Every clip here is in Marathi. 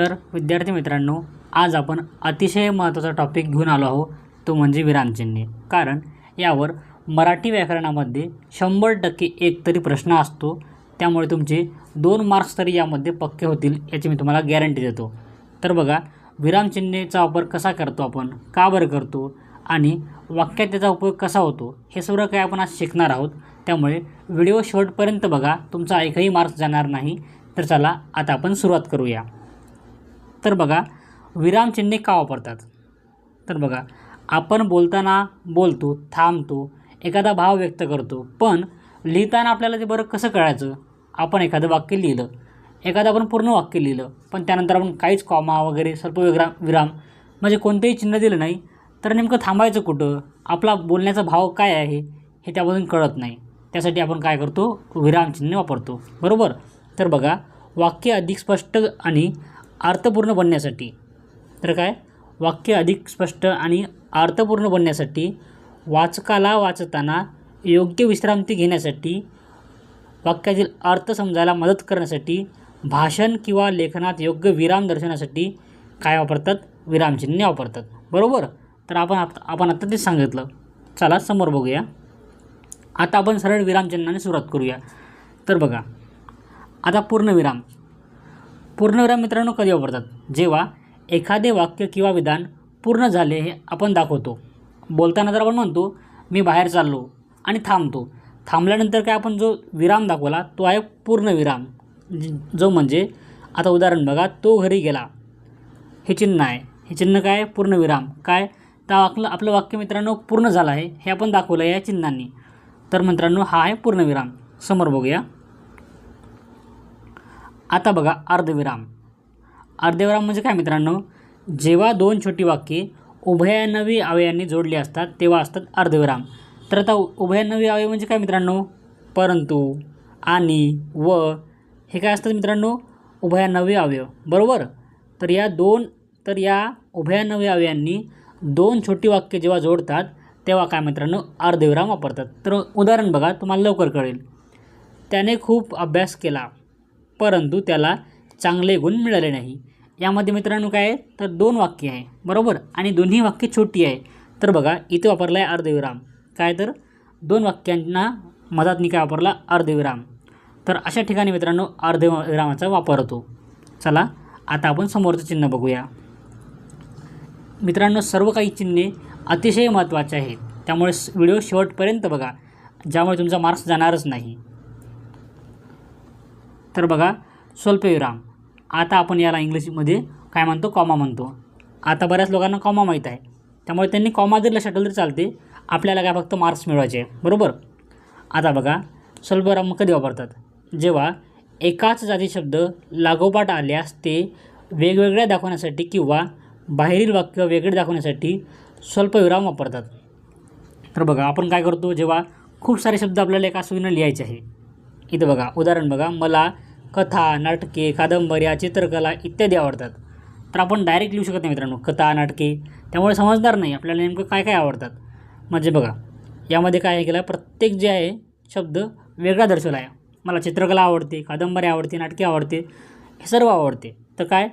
तर विद्यार्थी मित्रांनो आज आपण अतिशय महत्त्वाचा टॉपिक घेऊन आलो आहोत तो म्हणजे विरामचिन्हे. कारण यावर मराठी व्याकरणामध्ये शंभर टक्के एक तरी प्रश्न असतो त्यामुळे तुमचे दोन मार्क्स तरी यामध्ये पक्के होतील याची मी तुम्हाला गॅरंटी देतो. तर बघा विरामचिन्हेचा वापर कसा करतो आपण का बरं करतो आणि वाक्यात त्याचा उपयोग कसा होतो हे सर्व काही आपण आज शिकणार आहोत. त्यामुळे व्हिडिओ शेवटपर्यंत बघा तुमचा एकही मार्क्स जाणार नाही. तर चला आता आपण सुरुवात करूया. तर बघा विरामचिन्हे का वापरतात? तर बघा आपण बोलताना बोलतो थांबतो एखादा भाव व्यक्त करतो पण लिहिताना आपल्याला ते बरं कसं कळायचं? आपण एखादं वाक्य लिहिलं एखादं आपण पूर्ण वाक्य लिहिलं पण त्यानंतर आपण काहीच कॉमा वगैरे स्वल्पविराम विराम म्हणजे कोणतेही चिन्ह दिलं नाही तर नेमकं थांबायचं कुठं? आपला बोलण्याचा भाव काय आहे? हे त्यामधून कळत नाही. त्यासाठी आपण काय करतो? विरामचिन्हे वापरतो. बरोबर? तर बघा वाक्य अधिक स्पष्ट आणि अर्थपूर्ण बनण्यासाठी. तर काय? वाक्य अधिक स्पष्ट आणि अर्थपूर्ण बनण्यासाठी वाचकाला वाचताना योग्य विश्रांती घेण्यासाठी वाक्यातील अर्थ समजायला मदत करण्यासाठी भाषण किंवा लेखनात योग्य विराम दर्शनासाठी काय वापरतात? विरामचिन्हे वापरतात. बरोबर? तर आपण आप आपण आत्ता तेच सांगितलं. चला समोर बघूया. आता आपण सरळ विरामचिन्हाने सुरुवात करूया. तर बघा. आता पूर्णविराम पूर्णविराम मित्रांनो कधी वापरतात? जेव्हा एखादे वाक्य किंवा विधान पूर्ण झाले हे आपण दाखवतो. बोलताना जर आपण म्हणतो मी बाहेर चाललो आणि थांबतो. थांबल्यानंतर काय आपण जो विराम दाखवला तो आहे पूर्णविराम जो म्हणजे आता उदाहरण बघा तो घरी गेला. हे चिन्ह आहे. हे चिन्ह काय पूर्णविराम काय? तर आपलं आपलं वाक्य मित्रांनो पूर्ण झालं आहे हे आपण दाखवलं आहे या चिन्हांनी. तर मित्रांनो हा आहे पूर्णविराम समोर बघूया. आता बघा अर्धविराम. अर्धविराम म्हणजे काय मित्रांनो? जेव्हा दोन छोटी वाक्ये उभयानवी अवयांनी जोडली असतात तेव्हा असतात अर्धविराम. तर आता उभयानवी अवयव म्हणजे काय मित्रांनो? परंतु आणि व हे काय असतात मित्रांनो? उभयानवी अवयव. बरोबर? तर या दोन तर या उभयानवी अवयांनी दोन छोटी वाक्य जेव्हा जोडतात तेव्हा काय मित्रांनो? अर्धविराम वापरतात. तर उदाहरण बघा तुम्हाला लवकर कळेल. त्याने खूप अभ्यास केला. परंतु त्याला चांगले गुण मिळाले नाही. यामध्ये मित्रांनो काय आहे? तर दोन वाक्य आहे. बरोबर? आणि दोन्ही वाक्य छोटी आहे. तर बघा इथे वापरला आहे अर्धविराम. काय तर? दोन वाक्यांना मधातनी काय वापरला अर्धविराम. तर अशा ठिकाणी मित्रांनो अर्धविरामाचा वापर होतो. चला आता आपण समोरचं चिन्ह बघूया. मित्रांनो सर्व काही चिन्हे अतिशय महत्त्वाचे आहेत. त्यामुळे व्हिडिओ शेवटपर्यंत बघा ज्यामुळे तुमचा मार्क्स जाणारच नाही. तर बघा स्वल्पविराम. आता आपण याला इंग्लिशमध्ये काय म्हणतो? कॉमा म्हणतो. आता बऱ्याच लोकांना कॉमा माहीत आहे. त्यामुळे त्यांनी कॉमा जर लक्षात तर तरी चालते आपल्याला काय फक्त मार्क्स मिळवायचे आहे बरोबर? आता बघा स्वल्पविराम कधी वापरतात? जेव्हा एकाच जाती शब्द लागोपाठ आल्यास ते वेगवेगळ्या दाखवण्यासाठी किंवा बाहेरील वाक्य वेगळे दाखवण्यासाठी स्वल्पविराम वापरतात. तर बघा आपण काय करतो? जेव्हा खूप सारे शब्द आपल्याला एका सुईनं लिहायचे आहे इथं बघा उदाहरण बघा मला कथा नाटके कादंबऱ्या चित्रकला इत्यादी आवडतात. तर आपण डायरेक्ट लिहू शकत नाही मित्रांनो कथा नाटके. त्यामुळे समजणार नाही आपल्याला नेमकं काय काय आवडतात. म्हणजे बघा यामध्ये काय केलं प्रत्येक जे आहे शब्द वेगळा दर्शवला आहे. मला चित्रकला आवडते कादंबरी आवडते नाटके आवडते हे सर्व आवडते. तर काय?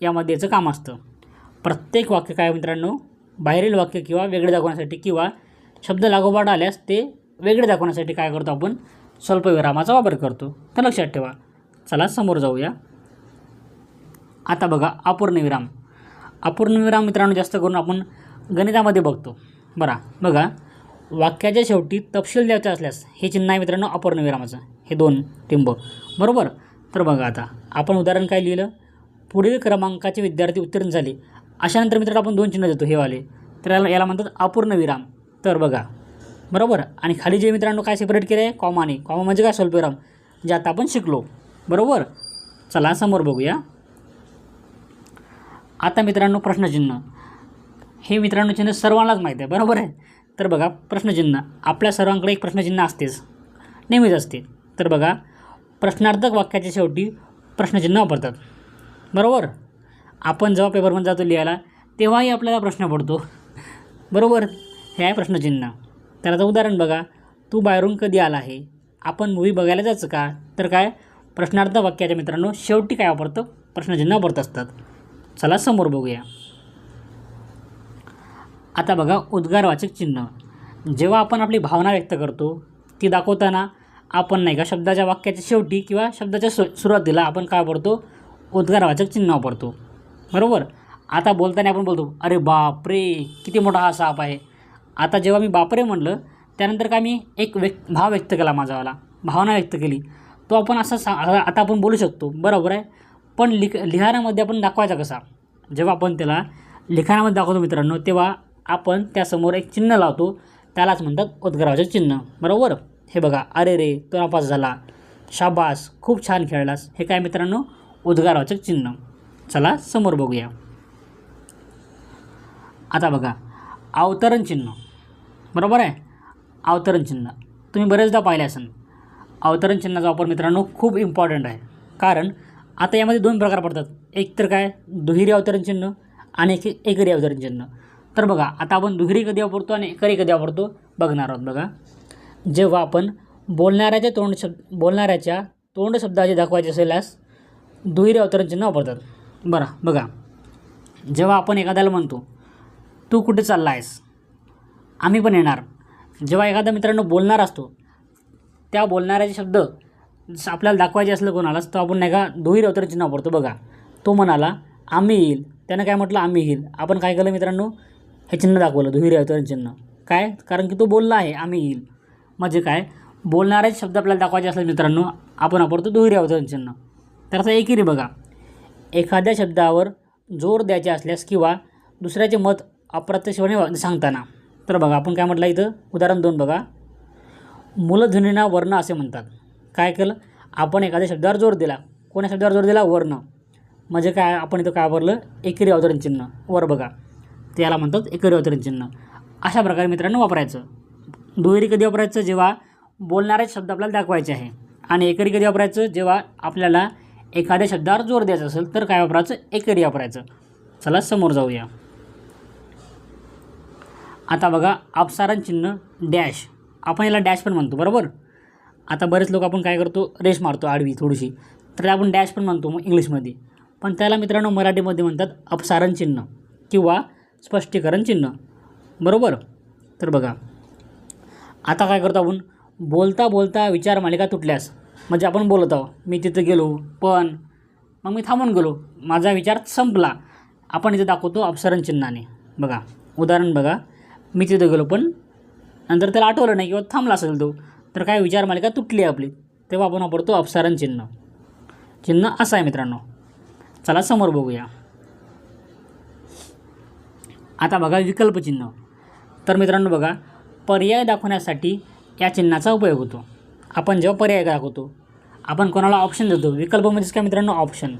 यामध्ये याचं काम असतं. प्रत्येक वाक्य काय मित्रांनो? बाहेरील वाक्य किंवा वेगळे दाखवण्यासाठी किंवा शब्द लागोपाठ आल्यास ते वेगळे दाखवण्यासाठी काय करतो आपण? स्वल्पविरामाचा वापर करतो. तर लक्षात ठेवा. चला समोर जाऊया. आता बघा अपूर्णविराम. अपूर्णविराम मित्रांनो जास्त करून आपण गणितामध्ये बघतो. बरा बघा. वाक्याच्या शेवटी तपशील द्यायचा असल्यास हे चिन्ह आहे मित्रांनो अपूर्णविरामाचं. हे दोन टिंब. बरोबर? तर बघा आता आपण उदाहरण काय लिहिलं? पुढील क्रमांकाचे विद्यार्थी उत्तीर्ण झाले. अशानंतर मित्रांनो आपण दोन चिन्ह देतो. हे वाले. तर याला याला म्हणतात अपूर्णविराम. तर बघा. बरोबर? आणि खाली जे मित्रांनो काय सेपरेट केलं आहे कॉमाने कॉमा म्हणजे काय स्वल्पविराम जे आता आपण शिकलो. बरोबर? चला समोर बघूया. आता मित्रांनो प्रश्नचिन्ह. हे मित्रांनो चिन्ह सर्वांनाच माहीत आहे. बरोबर आहे? तर बघा प्रश्नचिन्ह. आपल्या सर्वांकडे एक प्रश्नचिन्ह असतेच. नेहमीच असते. तर बघा प्रश्नार्थक वाक्याच्या शेवटी प्रश्नचिन्ह वापरतात. बरोबर? आपण जेव्हा पेपरमध्ये जातो लिहायला तेव्हाही आपल्याला प्रश्न पडतो. बरोबर? हे आहे प्रश्नचिन्ह. तर आता उदाहरण बघा. तू बाहेरून कधी आला आहे? आपण मूवी बघायला जायचं का? तर काय? प्रश्नार्थ वाक्याच्या मित्रांनो शेवटी काय वापरतं? प्रश्नचिन्ह वापरत असतात. चला समोर बघूया. आता बघा उद्गारवाचक चिन्ह. जेव्हा आपण आपली भावना व्यक्त करतो ती दाखवताना आपण नाही का शब्दाच्या वाक्याच्या शेवटी किंवा शब्दाच्या सु सुरुवातीला आपण काय वापरतो? उद्गारवाचक चिन्ह वापरतो. बरोबर? आता बोलताना आपण बोलतो अरे बाप रे किती मोठा हा साप आहे. आता जेव्हा मी बापरे म्हणलं त्यानंतर काय मी एक व्यक्त भाव व्यक्त केला माझावाला भावना व्यक्त केली. तो आपण असा सा आता आपण बोलू शकतो. बरोबर आहे? पण लिख लिखाणामध्ये आपण दाखवायचा कसा? जेव्हा आपण त्याला लिखाणामध्ये दाखवतो मित्रांनो तेव्हा आपण त्यासमोर एक चिन्ह लावतो. त्यालाच म्हणतात उद्गाराचे चिन्ह. बरोबर? हे बघा अरे रे तो नापास झाला. शाबास खूप छान खेळलास. हे काय मित्रांनो? उद्गारवाचक चिन्ह. चला समोर बघूया. आता बघा अवतरण चिन्ह. बरोबर आहे? अवतरण चिन्ह. तुम्ही बरेचदा पाहिले असेल अवतरण चिन्हाचा वापर मित्रांनो खूप इम्पॉर्टंट आहे. कारण आता यामध्ये दोन प्रकार पडतात. एक तर काय? दुहेरी अवतरण चिन्ह आणि एक एकरी अवतरण चिन्ह. तर बघा आता आपण दुहेरी कधी वापरतो आणि एकरी कधी वापरतो? बघणार आहोत बघा. जेव्हा आपण बोलणाऱ्याच्या तोंड शब्द बोलणाऱ्याच्या तोंड शब्दाचे दाखवायचे असल्यास दुहेरी अवतरण चिन्ह वापरतात. बरं बघा. जेव्हा आपण एखाद्याला म्हणतो तू कुठे चालला आहेस आम्ही पण येणार. जेव्हा एखादा मित्रांनो बोलणार असतो त्या बोलणाऱ्याचे शब्द आपल्याला दाखवायचे असलं कोणालाच तर आपण नाही का दुहेरी अवतरण चिन्ह वापरतो बघा तो म्हणाला आम्ही येईल. त्यानं काय म्हटलं आम्ही येईल. आपण काय केलं मित्रांनो? हे चिन्ह दाखवलं दुहेरी अवतरण चिन्ह. काय? कारण की तो बोलला आहे आम्ही येईल. म्हणजे काय? बोलणारेच शब्द आपल्याला दाखवायचे असले मित्रांनो आपण वापरतो दुहेरी अवतरण चिन्ह. तर आता एकेरी बघा एखाद्या शब्दावर जोर द्यायचे असल्यास किंवा दुसऱ्याचे मत अप्रत्यक्षपणे सांगताना तर बघा आपण काय म्हटलं इथं? उदाहरण दोन बघा. मूलध्वनींना वर्ण असे म्हणतात. काय केलं? आपण एखाद्या शब्दावर जोर दिला. कोण्या शब्दावर जोर दिला? वर्ण. म्हणजे काय? आपण इथं काय वापरलं? एकेरी अवतरण चिन्ह. वर बघा. त्याला म्हणतात एकेरी अवतरण चिन्ह. अशा प्रकारे मित्रांनो वापरायचं. दुहेरी कधी वापरायचं? जेव्हा बोलणारे शब्द आपल्याला दाखवायचे आहे. आणि एकेरी कधी वापरायचं? जेव्हा आपल्याला एखाद्या शब्दावर जोर द्यायचा असेल तर काय वापरायचं? एकेरी वापरायचं. चला समोर जाऊया. आता बघा अपसारण चिन्ह डॅश. आपण याला डॅश पण म्हणतो बरोबर? आता बरेच लोक आपण काय करतो रेश मारतो आडवी थोडीशी. तर आपण डॅश पण म्हणतो मग इंग्लिशमध्ये. पण त्याला मित्रांनो मराठीमध्ये म्हणतात अपसारण चिन्ह किंवा स्पष्टीकरण चिन्ह. बरोबर? तर बघा. आता काय करतो आपण? बोलता बोलता विचार मालिका तुटल्यास म्हणजे आपण बोलत आहोत मी तिथं गेलो पण मग मी थांबून गेलो माझा विचार संपला. आपण इथे दाखवतो अपसरण चिन्हाने. बघा उदाहरण बघा. मी तिथं गेलो पण. नंतर त्याला आठवलं नाही किंवा थांबला असेल तो तर काय विचार मालिका तुटली आपली. तेव्हा आपण वापरतो अपसारण चिन्ह. चिन्ह असं आहे मित्रांनो. चला समोर बघूया. आता बघा विकल्प चिन्ह. तर मित्रांनो बघा पर्याय दाखवण्यासाठी या चिन्हाचा उपयोग होतो. आपण जेव्हा पर्याय दाखवतो आपण कोणाला ऑप्शन देतो? विकल्प म्हणजेच काय मित्रांनो? ऑप्शन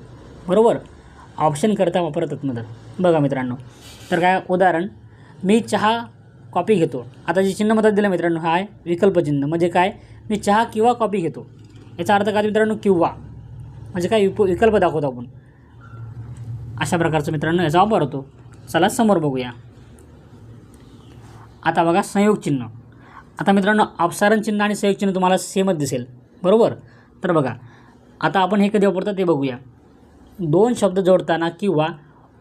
बरोबर? ऑप्शन करता वापरतात मदत. बघा मित्रांनो. तर काय? उदाहरण मी चहा कॉपी घेतो. आता जे चिन्ह मदत दिलं मित्रांनो हा आहे विकल्प चिन्ह. म्हणजे काय? मी चहा किंवा कॉपी घेतो. याचा अर्थ काय मित्रांनो? किंवा. म्हणजे काय? विप विकल्प दाखवतो आपण. अशा प्रकारचं मित्रांनो याचा वापर होतो. चला समोर बघूया. आता बघा संयोग चिन्ह. आता मित्रांनो अपसारण चिन्ह आणि संयोग चिन्ह तुम्हाला सेमच दिसेल. बरोबर? तर बघा. आता आपण हे कधी वापरतो ते बघूया. दोन शब्द जोडताना किंवा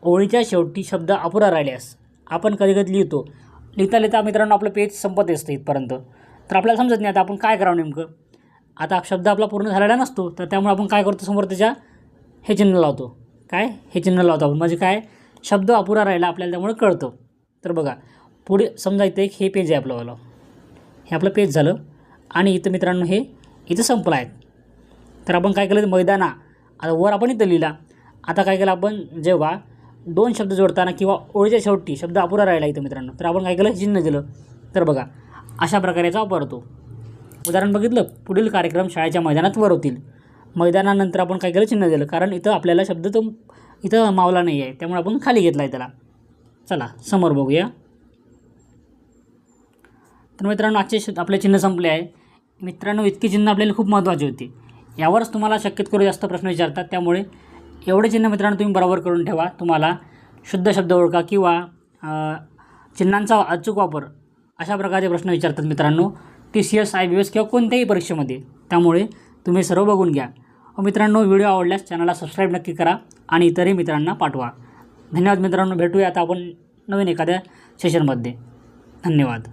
ओळीच्या शेवटी शब्द अपुरा राहिल्यास आपण कधी कधी लिहितो लिहिता लिहिता मित्रांनो आपलं पेज संपत असतं इथपर्यंत. तर आपल्याला समजत नाही आता आपण काय करावं नेमकं. आता शब्द आपला पूर्ण झालेला नसतो तर त्यामुळे आपण काय करतो समोर त्याच्या हे चिन्ह लावतो. काय? हे चिन्ह लावतो आपण. म्हणजे काय? शब्द अपुरा राहिला आपल्याला त्यामुळे कळतं. तर बघा पुढे समजा इथं एक हे पेज आहे आपलंवालं हे आपलं पेज झालं आणि इथं मित्रांनो हे इथं संपलं आहे. तर आपण काय केलं? मैदाना. आता वर आपण इथं लिहिला. आता काय केलं आपण? जेव्हा दोन शब्द जोडताना किंवा ओळीच्या शेवटी शब्द अपुरा राहिला इथं मित्रांनो. तर आपण काय केलं? चिन्ह दिलं तर बघा अशा प्रकारे याचा वापर होतो. उदाहरण बघितलं? पुढील कार्यक्रम शाळेच्या मैदानात वर होतील. मैदानानंतर आपण काय केलं? चिन्ह दिलं कारण इथं आपल्याला शब्द तो इथं मावला नाही आहे. त्यामुळे आपण खाली घेतला आहे त्याला. चला समोर बघूया. तर मित्रांनो आजचे शब्द आपले चिन्ह संपले आहे. मित्रांनो इतकी चिन्ह आपल्याला खूप महत्त्वाची होती. यावरच तुम्हाला शक्यत करू जास्त प्रश्न विचारतात. त्यामुळे एवढे चिन्ह मित्रांनो तुम्ही बरोबर करून ठेवा. तुम्हाला शुद्ध शब्द ओळखा किंवा चिन्हांचा अचूक वापर अशा प्रकारचे प्रश्न विचारतात मित्रांनो. T C S I B S किंवा कोणत्याही परीक्षेमध्ये. त्यामुळे तुम्ही सर्व बघून घ्या. मित्रांनो व्हिडिओ आवडल्यास चॅनलला सबस्क्राईब नक्की करा आणि इतरही मित्रांना पाठवा. धन्यवाद मित्रांनो. भेटूया आता आपण नवीन एखाद्या सेशनमध्ये धन्यवाद.